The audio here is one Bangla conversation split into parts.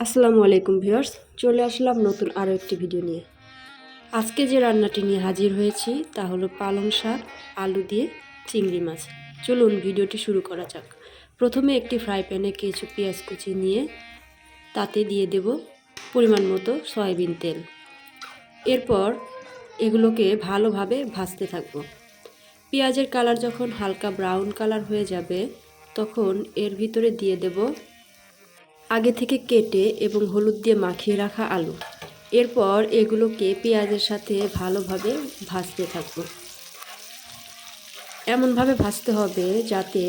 আসসালামু আলাইকুম ভিউয়ার্স, চলে আসলাম নতুন আরও একটি ভিডিও নিয়ে। আজকে যে রান্নাটি নিয়ে হাজির হয়েছি তা হলো পালং শাক, আলু দিয়ে চিংড়ি মাছ। চলুন ভিডিওটি শুরু করা যাক। প্রথমে একটি ফ্রাই প্যানে কিছু পেঁয়াজ কুচি নিয়ে তাতে দিয়ে দেব পরিমাণ মতো সয়াবিন তেল। এরপর এগুলোকে ভালোভাবে ভাজতে থাকব। পেঁয়াজের কালার যখন হালকা ব্রাউন কালার হয়ে যাবে, তখন এর ভিতরে দিয়ে দেব আগে থেকে কেটে এবং হলুদ দিয়ে মাখিয়ে রাখা আলু। এরপর এগুলোকে পেঁয়াজের সাথে ভালোভাবে ভাজতে থাকব। এমনভাবে ভাজতে হবে যাতে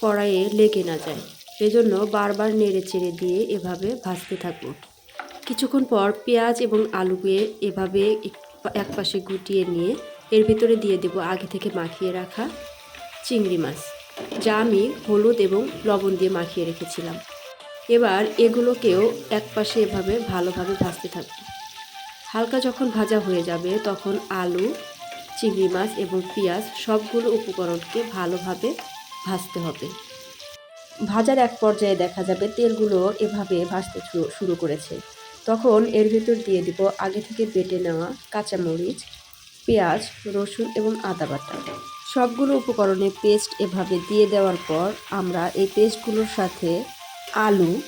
কড়াইয়ে লেগে না যায়। এজন্য বারবার নেড়ে চেড়ে দিয়ে এভাবে ভাজতে থাকব। কিছুক্ষণ পর পেঁয়াজ এবং আলুকে এভাবে এক পাশে গুটিয়ে নিয়ে এর ভিতরে দিয়ে দেব আগে থেকে মাখিয়ে রাখা চিংড়ি মাছ। যা আমি হলুদ এবং লবণ দিয়ে মাখিয়ে রেখেছিলাম। এবার এগুলোকেও এক পাশে এভাবে ভালোভাবে ভাজতে থাকবে। হালকা যখন ভাজা হয়ে যাবে, তখন আলু, চিংড়ি মাছ এবং পেঁয়াজ সবগুলো উপকরণকে ভালোভাবে ভাজতে হবে। ভাজার এক পর্যায়ে দেখা যাবে তেলগুলো এভাবে ভাজতে শুরু- শুরু করেছে। তখন এর ভিতর দিয়ে দিব আগে থেকে বেটে নেওয়া কাঁচামরিচ, পেঁয়াজ, রসুন এবং আদা বাটা। সবগুলো উপকরণে পেস্ট এভাবে দিয়ে দেওয়ার পর আমরা এই পেস্টগুলোর সাথে আলু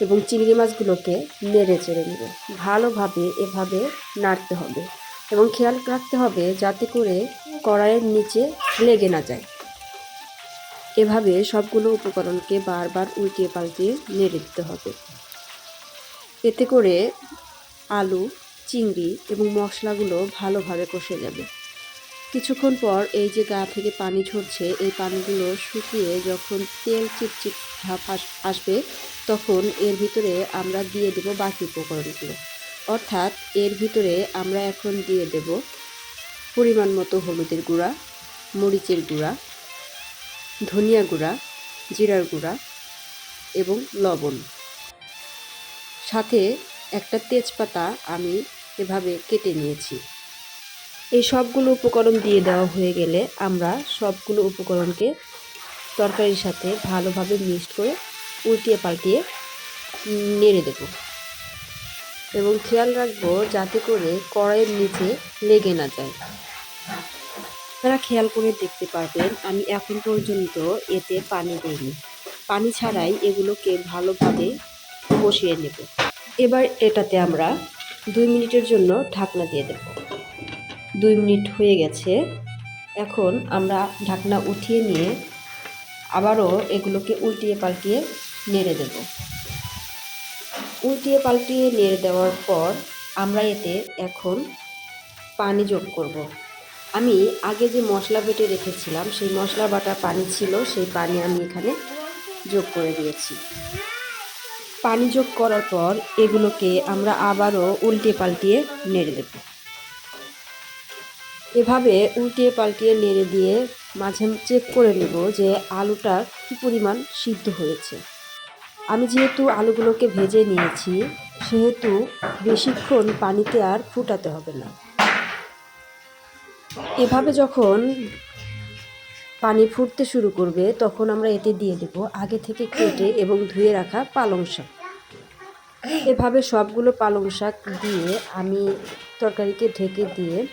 এবং চিংড়ি মাছগুলোকে নেড়ে চেড়ে নেব। ভালোভাবে এভাবে নাড়তে হবে এবং খেয়াল রাখতে হবে যাতে করে কড়াইয়ের নিচে লেগে না যায়। এভাবে সবগুলো উপকরণকে বারবার উল্টিয়ে পাল্টিয়ে নেড়ে দিতে হবে। এতে করে আলু, চিংড়ি এবং মশলাগুলো ভালোভাবে কষে যাবে। কিছুক্ষণ পর এই যে গা থেকে পানি ঝরছে, এই পানিগুলো শুকিয়ে যখন তেল চিটচিট ভাব আস- আসবে, তখন এর ভিতরে আমরা দিয়ে দেব বাকি উপকরণগুলো। অর্থাৎ এর ভিতরে আমরা এখন দিয়ে দেব পরিমাণ মতো হলুদের গুঁড়া, মরিচের গুঁড়া, ধনিয়া গুঁড়া, জিরার গুঁড়া এবং লবণ। সাথে একটা তেজপাতা আমি এভাবে কেটে নিয়েছি। এই সবগুলো উপকরণ দিয়ে দেওয়া হয়ে গেলে আমরা সবগুলো উপকরণকে তরকারির সাথে ভালোভাবে মিক্সড করে উল্টিয়ে পাল্টিয়ে নেড়ে দেব। এবং খেয়াল রাখব যাতে করে কড়াইয়ের নিচে লেগে না যায়। আপনারা খেয়াল করে দেখতে পারবেন, আমি এখন পর্যন্ত এতে পানি দিইনি। পানি ছাড়াই এগুলোকে ভালোভাবে বসিয়ে নেব। এবার এটাতে আমরা দুই মিনিটের জন্য ঢাকনা দিয়ে দেব। দুই মিনিট হয়ে গেছে। এখন আমরা ঢাকনা উঠিয়ে নিয়ে আবারও এগুলোকে উল্টিয়ে পাল্টিয়ে নেড়ে দেব। উল্টিয়ে পাল্টিয়ে নেড়ে দেওয়ার পর আমরা এতে এখন পানি যোগ করব। আমি আগে যে মশলা বেটে রেখেছিলাম, সেই মশলা বাটা পানি ছিল, সেই পানি আমি এখানে যোগ করে দিয়েছি। পানি যোগ করার পর এগুলোকে আমরা আবারও উল্টে পাল্টিয়ে নেড়ে দেব। এভাবে উল্টিয়ে পাল্টিয়ে নেড়ে দিয়ে মাঝে চেক করে নেব যে আলুটা কী পরিমাণ সিদ্ধ হয়েছে। আমি যেহেতু আলুগুলোকে ভেজে নিয়েছি, সেহেতু বেশিক্ষণ পানিতে আর ফুটাতে হবে না। এভাবে যখন পানি ফুটতে শুরু করবে, তখন আমরা এতে দিয়ে দেব আগে থেকে কেটে এবং ধুয়ে রাখা পালং শাক। এভাবে সবগুলো পালং শাক দিয়ে আমি তরকারিকে ঢেকে দিয়ে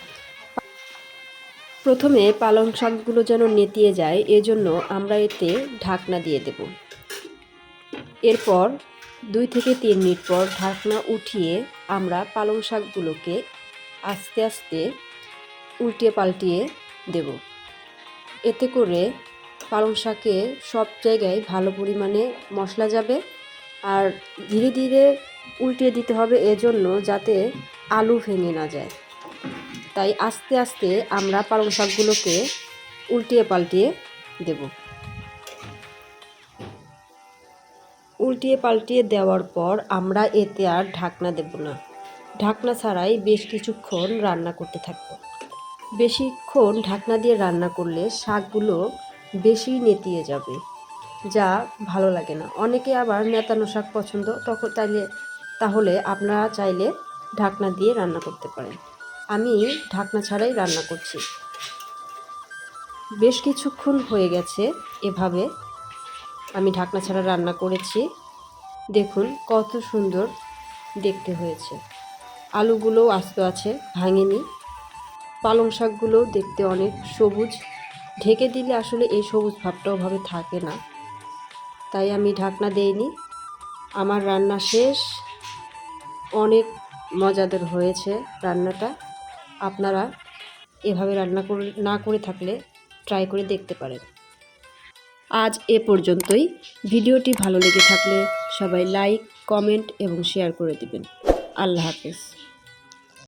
প্রথমে পালং শাকগুলো যেন নেতিয়ে যায়, এজন্য আমরা এতে ঢাকনা দিয়ে দেব। এরপর দুই থেকে তিন মিনিট পর ঢাকনা উঠিয়ে আমরা পালং শাকগুলোকে আস্তে আস্তে উল্টিয়ে পাল্টিয়ে দেব। এতে করে পালং শাকে সব জায়গায় ভালো পরিমাণে মশলা যাবে আর ধীরে ধীরে উল্টিয়ে দিতে হবে, এজন্য যাতে আলু ভেঙে না যায়। তাই আস্তে আস্তে আমরা পালং শাকগুলোকে উল্টিয়ে পাল্টিয়ে দেব। উল্টিয়ে পাল্টিয়ে দেওয়ার পর আমরা এতে আর ঢাকনা দেব না। ঢাকনা ছাড়াই বেশ কিছুক্ষণ রান্না করতে থাকব। বেশিক্ষণ ঢাকনা দিয়ে রান্না করলে শাকগুলো বেশি নেতিয়ে যাবে, যা ভালো লাগে না। অনেকে আবার নেতানো শাক পছন্দ তখন তাইলে, তাহলে আপনারা চাইলে ঢাকনা দিয়ে রান্না করতে পারেন। আমি ঢাকনা ছাড়াই রান্না করছি। বেশ কিছুক্ষণ হয়ে গেছে এভাবে আমি ঢাকনা ছাড়া রান্না করেছি। দেখুন কত সুন্দর দেখতে হয়েছে। আলুগুলোও আস্ত আছে, ভাঙেনি। পালং শাকগুলোও দেখতে অনেক সবুজ। ঢেকে দিলে আসলে এই সবুজ ভাবটা ওভাবে থাকে না। তাই আমি ঢাকনা দেইনি। আমার রান্না শেষ। অনেক মজাদার হয়েছে রান্নাটা। আপনারা এভাবে রান্না করে, না করে থাকলে ট্রাই করে দেখতে পারেন। আজ এ পর্যন্তই। ভিডিওটি ভালো লেগে থাকলে সবাই লাইক কমেন্ট এবং শেয়ার করে দিবেন। আল্লাহ হাফেজ।